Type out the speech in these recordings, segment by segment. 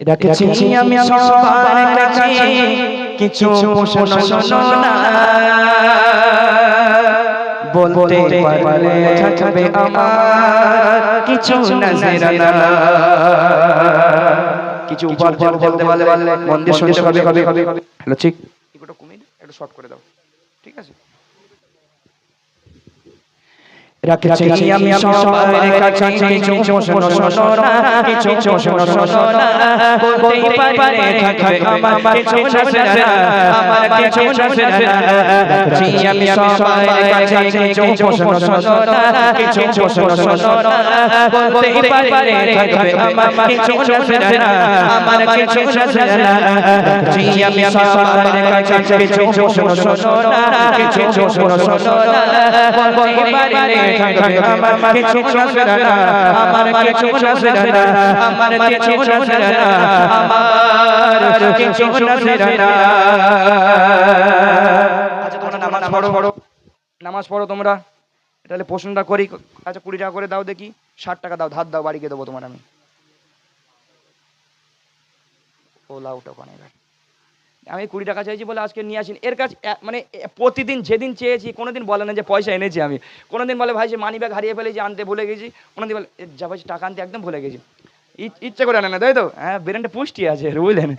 রাখছি আমি সবার কাছে। কিছু। শোনো না। বলতে পারলে থাকবে আমার কিছু নজরানা কিছু বলতে পারলে মন দিয়ে শুনতে হবে হবে হ্যালো ঠিক। একটু কমিয়ে একটু শর্ট করে দাও। ঠিক আছে? রাখছি আমি সবার কাছে কিছু প্রশ্ন শোনো না কিছু প্রশ্ন শোনো না বলতে পারলে থাকবে আমার কিছু নজরানা আমার কিছু নজরানা রাখছি আমি সবার কাছে কিছু প্রশ্ন শোনো না কিছু প্রশ্ন শোনো না বলতে পারলে থাকবে আমার কিছু নজরানা আমার কিছু নজরানা রাখছি আমি সবার কাছে কিছু প্রশ্ন শোনো না কিছু প্রশ্ন শোনো না বলতে পারলে থাকবে আমার কিছু নজরানা আমার কিছু নজরানা আমার কিছু নজরানা আমার কিছু নজরানা আচ্ছা তোমরা নামাজ পড়ো পড়ো নামাজ পড়ো তোমরা তাহলে প্রশ্নটা করি আচ্ছা কুড়ি টাকা করে দাও দেখি ষাট টাকা দাও ধার দাও বাড়ি গিয়ে দেবো তোমার আমি ও লাউটা রাখ। আমি কুড়ি টাকা চাইছি বলে আজকে নিয়ে আসিনি। এর কাছে মানে প্রতিদিন যেদিন চেয়েছি কোনোদিন বলে না যে পয়সা এনেছি আমি। কোনোদিন বলে ভাই যে মানি ব্যাগ হারিয়ে ফেলেছি আনতে ভুলে গেছি। কোনোদিন বলে "এ, যা ভাই টাকা আনতে একদম ভুলে গেছি। ইচ্ছে করে আনে না তাই তো? হ্যাঁ ব্রেনটা পুষ্টি আছে বুঝলেন?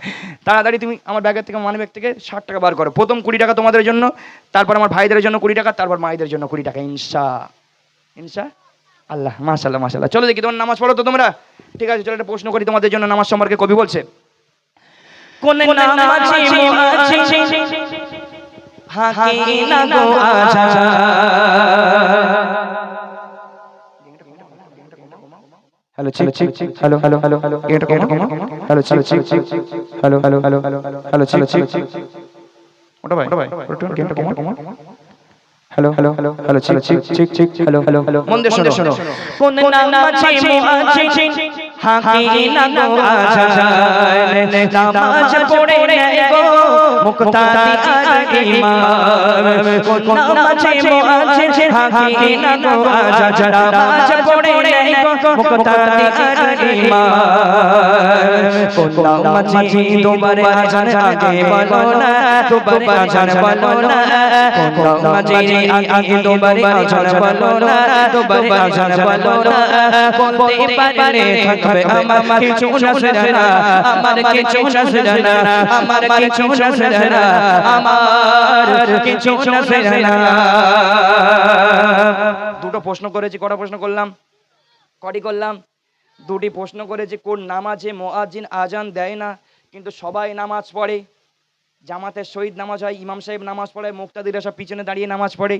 তাড়াতাড়ি তুমি আমার ব্যাগের থেকে মানি ব্যাগ থেকে ষাট টাকা বার করো। প্রথম কুড়ি টাকা তোমাদের জন্য তারপর আমার ভাইদের জন্য কুড়ি টাকা তারপর মায়েদের জন্য কুড়ি টাকা ইনশা। ইনশা? আল্লাহ মাশাল্লাহ মাশাল্লাহ চলো দেখি তোমার নামাজ পড়ো তো তোমরা? ঠিক আছে চলো একটা প্রশ্ন করি তোমাদের জন্য নামাজ সম্পর্কে কবি বলছে কোন নামাজি মুআজ্জিন হাকি না গো আজা হ্যালো ঠিক ঠিক হ্যালো হ্যালো হ্যালো হ্যালো এটা কমা হ্যালো ঠিক ঠিক হ্যালো হ্যালো হ্যালো হ্যালো ঠিক ঠিক ওটা ভাই ওটা কমা কমা হ্যালো হ্যালো হ্যালো হ্যালো ঠিক ঠিক ঠিক হ্যালো হ্যালো হ্যালো মন দিয়ে শোনো কোন নামাজি মুআজ্জিন হাকি না গো আজা নামাজ পড়ে নেই গো মুক্তাদি আর ইমাম কোন মুআজ্জিন হাকি না গো আজা নামাজ পড়ে নেই গো মুক্তাদি আর ইমাম কোন তোমার আজান আগে বলো না তোমার আজান বলো না। কোন আগে তোমার আজান বলো না তোমার আজান বলো না। বলতে পারলে থাকবে আমার কিছু নজরানা আমার কিছু নজরানা আমার কিছু নজরানা আমার কিছু নজরানা দুটো প্রশ্ন করেছি কটা প্রশ্ন করলাম? কটি করলাম? দুটি প্রশ্ন করেছি কোন নামাজে মোয়াজ্জিন আজান দেয় না কিন্তু সবাই নামাজ পড়ে? জামাতের শহীদ নামাজ হয় ইমাম সাহেব নামাজ পড়ে মুক্তাদিরা সব পিছনে দাঁড়িয়ে নামাজ পড়ে।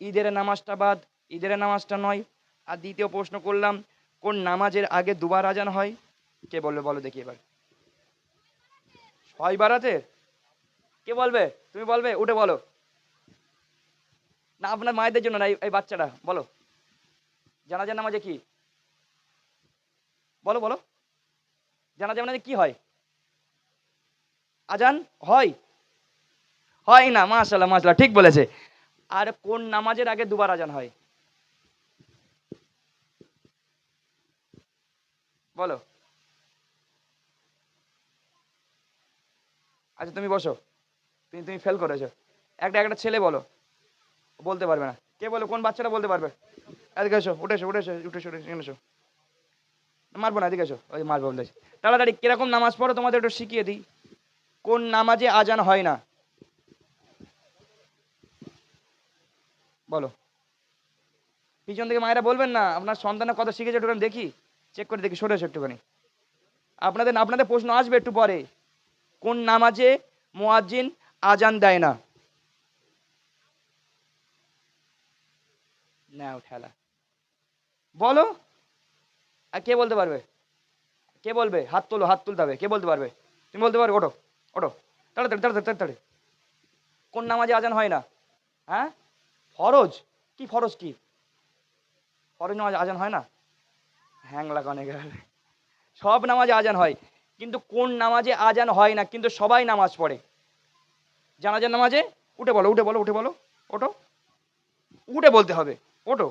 ঈদের নামাজটা বাদ ঈদের নামাজটা নয়। আর দ্বিতীয় প্রশ্ন করলাম কোন নামাজের আগে দুবার আজান হয়? কে বলবে? বলো দেখি এবার। ছয় বারাতে? কে বলবে? তুমি বলবে? উঠে বলো। না, আপনার মায়েদের জন্য না, এই- বাচ্চাটা। বলো। জানাজার নামাজে কি? বলো বলো। জানাজা নামাজে কি হয়? আজান হয়? হয় না মাশাল্লাহ মাশাল্লাহ ঠিক বলেছে। আর কোন নামাজের আগে দুবার আজান হয়? বলো। আচ্ছা তুমি বসো। তুমি তুমি ফেল করেছ। একটা একটা ছেলে বলো। বলতে পারবে না। কে বলো, কোন বাচ্চাটা বলতে পারবে? এদিকে এসো, উঠে এসো উঠে এসো উঠে এসো, এখানে এসো। মারবো না, এদিকে এসো। ওই মারবো বলতেছি তাড়াতাড়ি, কীরকম নামাজ পড়ো, তোমাদের একটু শিখিয়ে দিই। কোন নামাজে আজান হয় না? বলো। পিছন থেকে মায়েরা বলবেন না, আপনার সন্তানের কথা শিখেছে একটু দেখি। চেক করে দেখি, সরে একটুখানি। আপনাদের আপনাদের প্রশ্ন আসবে একটু পরে। কোন নামাজে মোয়াজ্জিন আজান দেয় না? নাও ঠেলা। বলো। আর কে বলতে পারবে? কে বলবে? হাত তোলো, হাত তুলতে হবে। কে বলতে পারবে? তুমি বলতে পারবে ওটো ওটো তাড়াতাড়ি তাড়াতাড়ি তাড়াতাড়ি। কোন নামাজে আজান হয় না? হ্যাঁ? ফরজ? কি ফরজ কি? ফরজ নামাজ আজান হয় না? হ্যাংলা কনে সব নামাজে আজান হয়, কিন্তু কোন নামাজে আজান হয় না, কিন্তু সবাই নামাজ পড়ে। জানাজার নামাজে? উঠে বলো উঠে বলো উঠে বলো ওটো উঠে বলতে হবে ওটো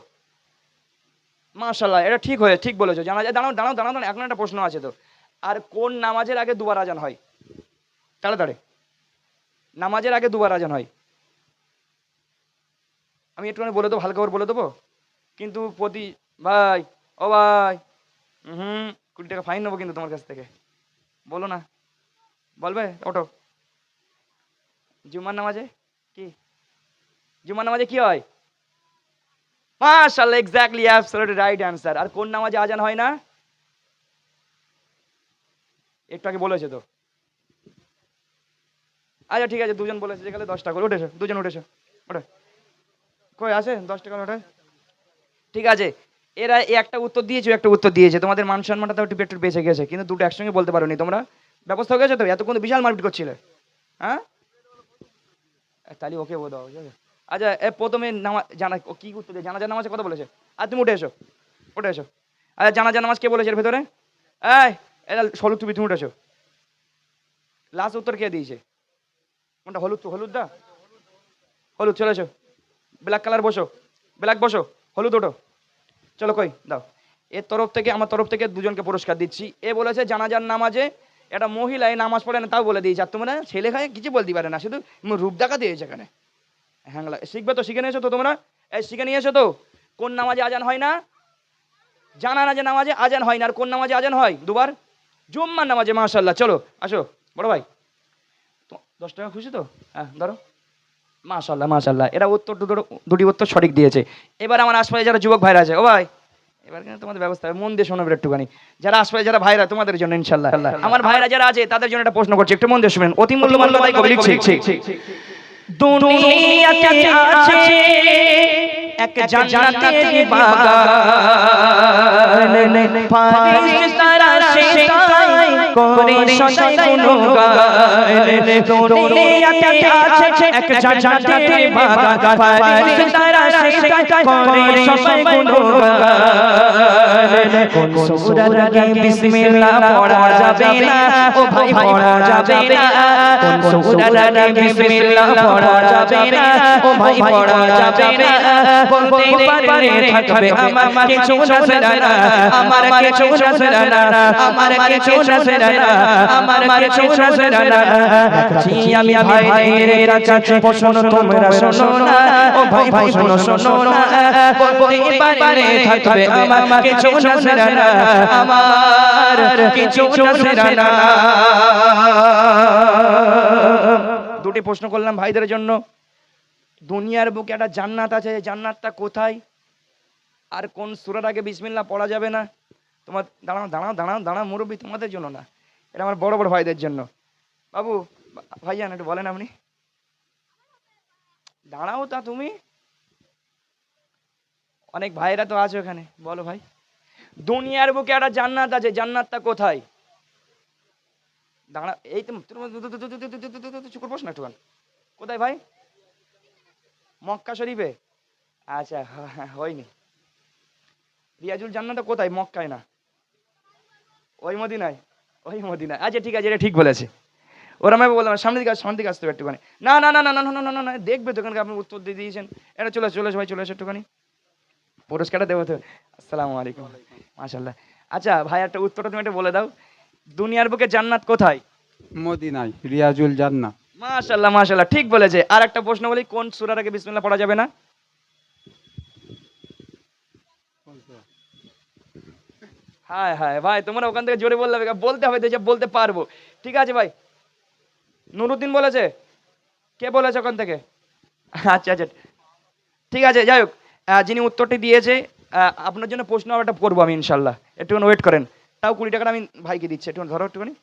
মাশাল্লাহ এটা ঠিক হয়ে, ঠিক বলেছ। জানা যায় দাঁড়াও দাঁড়াও দাঁড়াও দাঁড়াও, এখন একটা প্রশ্ন আছে তো। আর কোন নামাজের আগে দুবার আজান হয়? তাড়াতাড়ি। নামাজের আগে দুবার আজান হয়। আমি একটুখানি বলে দেবো, হালকা করে বলে দেবো? কিন্তু প্রতি ভাই, ও ভাই। হুম, কুড়ি টাকা ফাইন নেব কিন্তু তোমার কাছ থেকে। বলো না। বলবে ওটো জুমার নামাজে? কি? জুমার নামাজে কি হয়? মাশাআল্লাহ এক্স্যাক্টলি অ্যাবসলিউটলি রাইট অ্যান্সার আর কোন নামাজে আজান হয় না? একটু আগে বলেছে তো। আচ্ছা ঠিক আছে, দুজন বলেছে যেখানে দশ টাকা করে। উঠেছো দুজন উঠেছো ওঠে। কই, আছে দশ টাকা ওঠে? ঠিক আছে। এরা একটা উত্তর দিয়েছে একটা উত্তর দিয়েছে। তোমাদের মান সম্মানটা তো একটু একটু বেঁচে গেছে, কিন্তু দুটো একসঙ্গে বলতে পারোনি তোমরা। ব্যবস্থা হয়ে গেছে তো? এতক্ষণ বিশাল মারপিট করছিলে। হ্যাঁ? তাহলে ওকে বলে দাও আচ্ছা এ, প্রথমে নামা জানা ও কি উত্তর দিয়ে জানা জানা নামাজের কথা বলেছে। আর তুমি উঠে এসো উঠে এসো। আচ্ছা জানা জানা নামাজ কে বলেছে এর ভেতরে? এই এটা হলুদ তুমি তুমি উঠে এসো। লাস্ট উত্তর কে দিয়েছে? কোনটা, হলুদ তো হলুদ দা হলুদ, চলে এসো। ব্ল্যাক কালার বসো। ব্ল্যাক বসো। হলুদ ওঠো। চলো কই, দাও। এর তরফ থেকে, আমার তরফ থেকে দুজনকে পুরস্কার দিচ্ছি। এ বলেছে, জানাজার নামাজে একটা মহিলা এই নামাজ পড়ে না, তাও বলে দিয়েছে। আর তোমরা ছেলে খায় কিছু বলতে পারে না, শুধু রূপ দেখা দিয়েছে এখানে। হ্যাংলা শিখবে তো, শিখে নিয়েছো তো তোমরা? এই শিখে নিয়েছো তো? কোন নামাজে আজান হয় না? জানা না যে নামাজে আজান হয় না, আর কোন নামাজে আজান হয়? দুবার? জুম্মার নামাজে মাশাল্লাহ চলো, আসো, বড় ভাই। দশ টাকা খুশি তো? হ্যাঁ ধরো। মাশাল্লাহ মাশাল্লাহ এরা উত্তর দুটো দুটি উত্তর সঠিক দিয়েছে এবার আমার আশপাশে যারা যুবক ভাইরা আছে ও ভাই এবার কিন্তু তোমাদের ব্যবস্থা মন দিয়ে শোনাবে একটুখানি যারা আশপাশে যারা ভাইরা তোমাদের জন্য ইনশাল্লাহ আমার ভাইরা যারা আছে তাদের জন্য একটা প্রশ্ন করছি একটু মন দিয়ে শুনবেন অতি মূল্যবান কথাই কবি লিখছে দুনিয়াতে আছে এক জান্নাতের বাগান সদাই গুণগান দুনিয়াতে আছে এক জান্নাতের বাগান ফারিস্তারা সেটাই করে সদাই গুণগান কোন সূরার আগে বিসমিল্লাহ পড়া যাবে না। ও ভাই পড়া যাবে না। কোন সূরার আগে বিসমিল্লাহ পড়া যাবে না। ও ভাই পড়া যাবে না। বলতে পারে থাকবে আমার কিছু না। না। আমার কিছু না। না। আমার কিছু না। না। আমার কিছু না না রাখছি আমি ভাইদের কাছে। প্রশ্ন তোমরা শোনো না। ও ভাই ভাই শোনো শোনো না। বলতে পারে থাকবে আমার কিছু না না আমার কিছু না না দুটি প্রশ্ন করলাম ভাইদের জন্য। দুনিয়ার বুকে একটা জান্নাত আছে জান্নাতটা কোথায়? আর কোন সুরার আগে বিসমিল্লাহ পড়া যাবে না? তোমার দাঁড়াও দাঁড়াও দাঁড়াও দাঁড়াও মুরব্বী তোমাদের জন্য না। এটা আমার বড় বড় ভাইদের জন্য। বাবু ভাইজান একটু বলেন আপনি। দাঁড়াও তা তুমি। অনেক ভাইরা তো আছে ওখানে। বলো ভাই। দুনিয়ার বুকে একটা জান্নাত আছে জান্নাতটা কোথায়? দাঁড়া এই তো চুপ বস না একটুখানি। কোথায় ভাই? মক্কা শরীফে? আচ্ছা হ্যাঁ, হয়নি। রিয়াজুল জান্নাতটা কোথায়? মক্কায় না। ওই মদিনায়। ওই মদিনা। আচ্ছা ঠিক আছে এটা ঠিক বলেছে। ওরা আমি বললাম সামনের দিকে সামনের দিকে আসতে হবে একটুখানি। না না না না না না না না না দেখবে তো আপনি উত্তর দিয়ে দিয়েছেন। এটা চলে চলে ভাই চলে আসো একটুখানি। পুরস্কারটা দেবো তো। আসসালামু আলাইকুম। মাশাল্লাহ আচ্ছা ভাই একটা উত্তরটা তুমি একটা বলে দাও। দুনিয়ার বুকে জান্নাত কোথায়? মদিনায় রিয়াজুল জান্নাত। মাশাল্লাহ মাশাল্লাহ ঠিক বলেছে। আর একটা প্রশ্ন বলি কোন সূরার আগে বিসমিল্লাহ পড়া যাবে না? হায় হায়, ভাই, তোমরা ওখান থেকে জোরে বললে বলতে হবে যে বলতে পারব। ঠিক আছে, ভাই। নুরুদ্দিন বলেছে? কে বলেছে ওখান থেকে? আচ্ছা আচ্ছা। ঠিক আছে, যাই হোক যিনি উত্তরটি দিয়েছে আপনার জন্য প্রশ্ন আবার করব আমি, ইনশাল্লাহ। একটুখানি ওয়েট করেন। তাও কুড়ি টাকাটা আমি ভাইকে দিচ্ছি একটু ধরো, একটুখানি।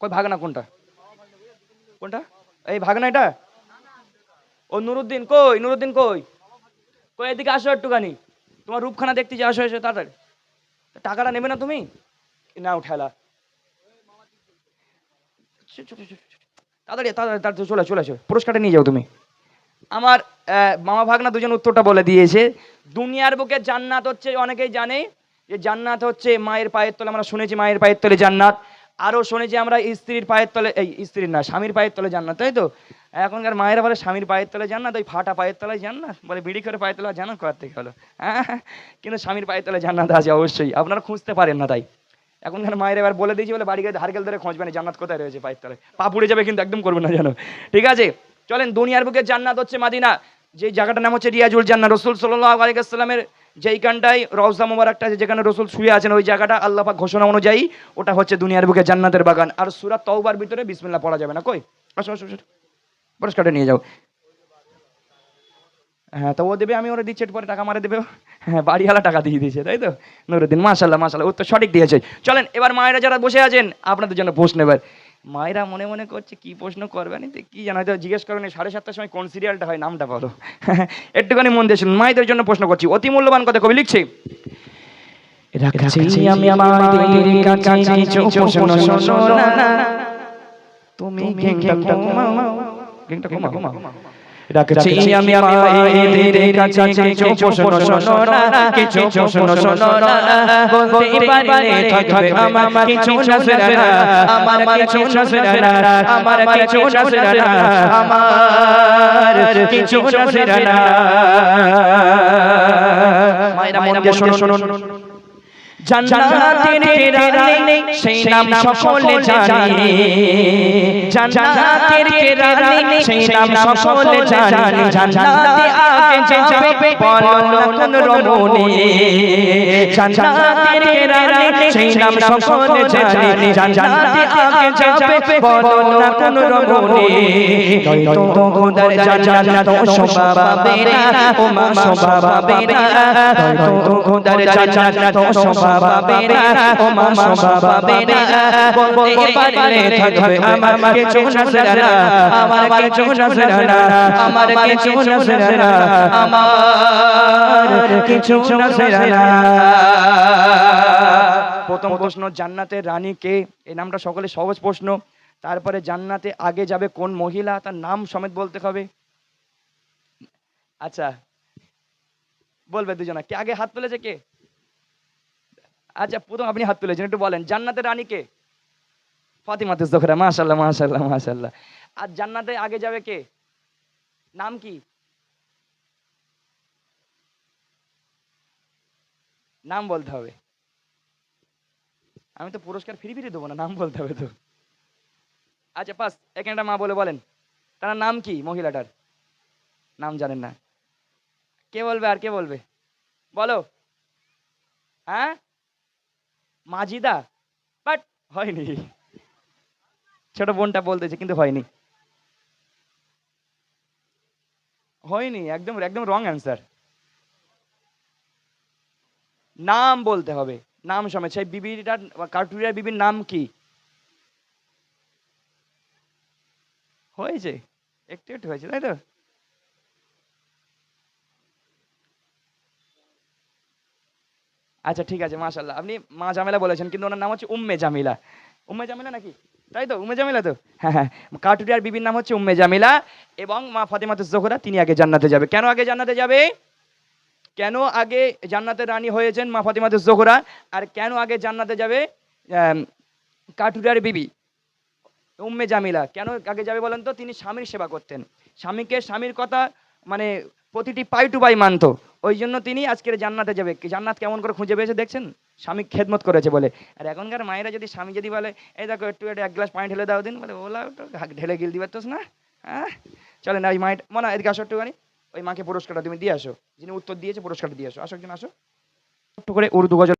কই, ভাগনা কোনটা? কোনটা? এই ভাগনা এটা? ও, নুরুদ্দিন, কই নুরুদ্দিন কই? কই, এদিকে আসো একটুখানি। তোমার রূপখানা দেখতে যে আসো, এসো, তাড়াতাড়ি। টাকাটা নেবে না তুমি? না চ- তাড়াতাড়ি তাড়াতাড়ি চলে চলে আসো পুরস্কারটা নিয়ে যাও তুমি। আমার মামা ভাগনা দুজন উত্তরটা বলে দিয়েছে। দুনিয়ার বুকে জান্নাত হচ্ছে, অনেকেই জানে, যে জান্নাত হচ্ছে মায়ের পায়ের তলে। আমরা শুনেছি মায়ের পায়ের তলে জান্নাত। আরও শুনেছি আমরা স্ত্রীর পায়ের তলে, এই স্ত্রীর না, স্বামীর পায়ের তলে জান্নাত, তাই তো? এখনকার মায়েরা বলে স্বামীর পায়ের তলে জান্নাত ওই ফাটা পায়ের তলায় জান্নাত বলে বিড়ি করে পায়ের তলা জান্নাত কোথা থেকে হলো? হ্যাঁ? কিন্তু স্বামীর পায়ের তলে জান্নাত আছে অবশ্যই, আপনারা খুঁজতে পারেন না তাই। এখনকার মায়ের এবার বলে দিয়েছি, বলে বাড়ি গিয়ে হারকেল ধরে খোঁজবে না জান্নাত কোথায় রয়েছে পায়ের তলায়? পা পুড়ে যাবে কিন্তু একদম করবে না জানো ঠিক আছে, চলেন দুনিয়ার বুকে জান্নাত হচ্ছে মাদিনা। যে জায়গাটার নাম হচ্ছে রিয়াজুল জান্নাত। রসুল সাল্লাহ আলাইসাল্লামের যেইখানটায় রওজা মোবারকটা আছে, যেখানে রসুল শুয়ে আছেন ওই জায়গাটা, আল্লাহ পাক ঘোষণা অনুযায়ী ওটা হচ্ছে দুনিয়ার বুকে জান্নাতের বাগান। আর সুরাত তওবার ভিতরে বিসমিল্লাহ পড়া যাবে না, কই? আসো আসো। পুরস্কারটা নিয়ে যাও হ্যাঁ তো ও দেবে আমি ওরা দিচ্ছি পরে টাকা মারে দেবে হ্যাঁ বাড়িওয়ালা টাকা দিয়ে দিয়েছে তাই তো নুরুদ্দিন মাশাল্লাহ মাশাল্লাহ উত্তর সঠিক দিয়েছে চলেন এবার মায়েরা যারা বসে আছেন আপনাদের জন্য প্রশ্ন এবার মায়েরা মনে মনে করছে কি প্রশ্ন করবেন কি জানা হয়তো জিজ্ঞেস করেন সাড়ে সাতটার সময় কোন সিরিয়ালটা হয় নামটা বলো একটুখানি মন দিয়ে শুনুন মায়েদের জন্য প্রশ্ন করছি অতি মূল্যবান কথা কবি লিখছে আমি প্রশ্ন তুমি গেংটা কমাও কমাও রাখছি আমি আমাদের কাছে কিছু প্রশ্ন শোনো না কিছু প্রশ্ন শোনো না বলতে পারলে থাকবে আমার কিছু নজরানা আমার কিছু নজরানা আমার কিছু নজরানা আমার কিছু নজরানা মায়েরা মন দিয়ে শোনো শোনো জান্নাতের কেরানি সেই নাম সকলে জানে। জান্নাতের কেরানি সেই নাম সকলে জানে। জান্নাতে আগে যাবে বলো না জান্নাতের কেরানি সেই নাম সকলে জানে। জান্নাতে আগে যাবে বলো না কোন তো খোদার জান্নাত শোভা পাবে ও মা শোভা পাবে না তো খোদার জান্নাত শোভা পাবে না ও মা শোভা পাবে না বলতে পারলে থাকবে আমার কিছু নজরানা আমার কিছু নজরানা আমার কিছু নজরানা আমার কিছু নজরানা প্রথম প্রশ্ন জান্নাতের রানী কে? এই নামটা সকলে সহজ প্রশ্ন। তারপরে জান্নাতে আগে যাবে কোন মহিলা? তার নাম সমেত বলতে হবে। আচ্ছা বলবে দুজনা। কে আগে হাত তুলেছে কে? আচ্ছা প্রথম আপনি হাত তুলেছেন, একটু বলেন, জান্নাতের রানী কে? ফাতিমাতে জোহরা মাশাল্লাহ মাশাল্লাহ মাশাল্লাহ আর জান্নাতে আগে যাবে কে? নাম কি? নাম বলতে হবে। আমি তো পুরস্কার ফিরি ফিরি দেবো না, নাম বলতে হবে তো। আচ্ছা পাস এখানটা মা বলে বলেন, তার নাম কি, মহিলাটার? নাম জানেন না। কে বলবে আর কে বলবে? বলো। হ্যাঁ? মাজিদা বাট হয়নি। ছোট বোনটা বলতেছে, কিন্তু হয়নি। হয়নি, একদম একদম রং অ্যান্সার নাম বলতে হবে, নাম সমেত। সেই বিবিটার কার্টুরিয়ার বিবির নাম কি? হয়েছে। একটু একটু হয়েছে, তাই তো? আচ্ছা ঠিক আছে মাশাল্লাহ আপনি মা জামেলা বলেছেন, কিন্তু ওনার নাম হচ্ছে উম্মে জামিলা। উম্মে জামিলা নাকি? তাই তো, উম্মে জামিলা তো? হ্যাঁ হ্যাঁ। কাটুরিয়ার বিবির নাম হচ্ছে উম্মে জামিলা এবং মা ফাতেমাতে জোহরা, তিনি আগে জান্নাতে যাবে। কেন আগে জান্নাতে যাবে? কেন আগে জান্নাতের রানী হয়েছেন মা ফাতেমাতে জোহরা? আর কেন আগে জান্নাতে যাবে কাটুরিয়ার বিবি, উম্মে জামিলা? কেন আগে যাবে বলেন তো? তিনি স্বামীর সেবা করতেন। স্বামীকে স্বামীর কথা মানে প্রতিটি পাই টু পাই মানতো। ওই জন্য তিনি আজকের জান্নাতে যাবে। জান্নাত কেমন করে খুঁজে পেয়েছে দেখছেন? স্বামী খেদমত করেছে বলে। আর এখনকার মায়েরা যদি স্বামী যদি বলে, এই দেখো, একটু এক গ্লাস পানি ঢেলে দাও দিন। বলে, ওলা একটু ঢেলে গিল দিবে তোস না। হ্যাঁ? চলে না ওই মায়ের, মনে, এদিকে আসো একটুখানি। ওই মাকে পুরস্কারটা তুমি দিয়ে আসো। যিনি উত্তর দিয়েছে পুরস্কারটা দিয়ে আসো। আসো একজন, আসো। একটু করে উর্দু গজল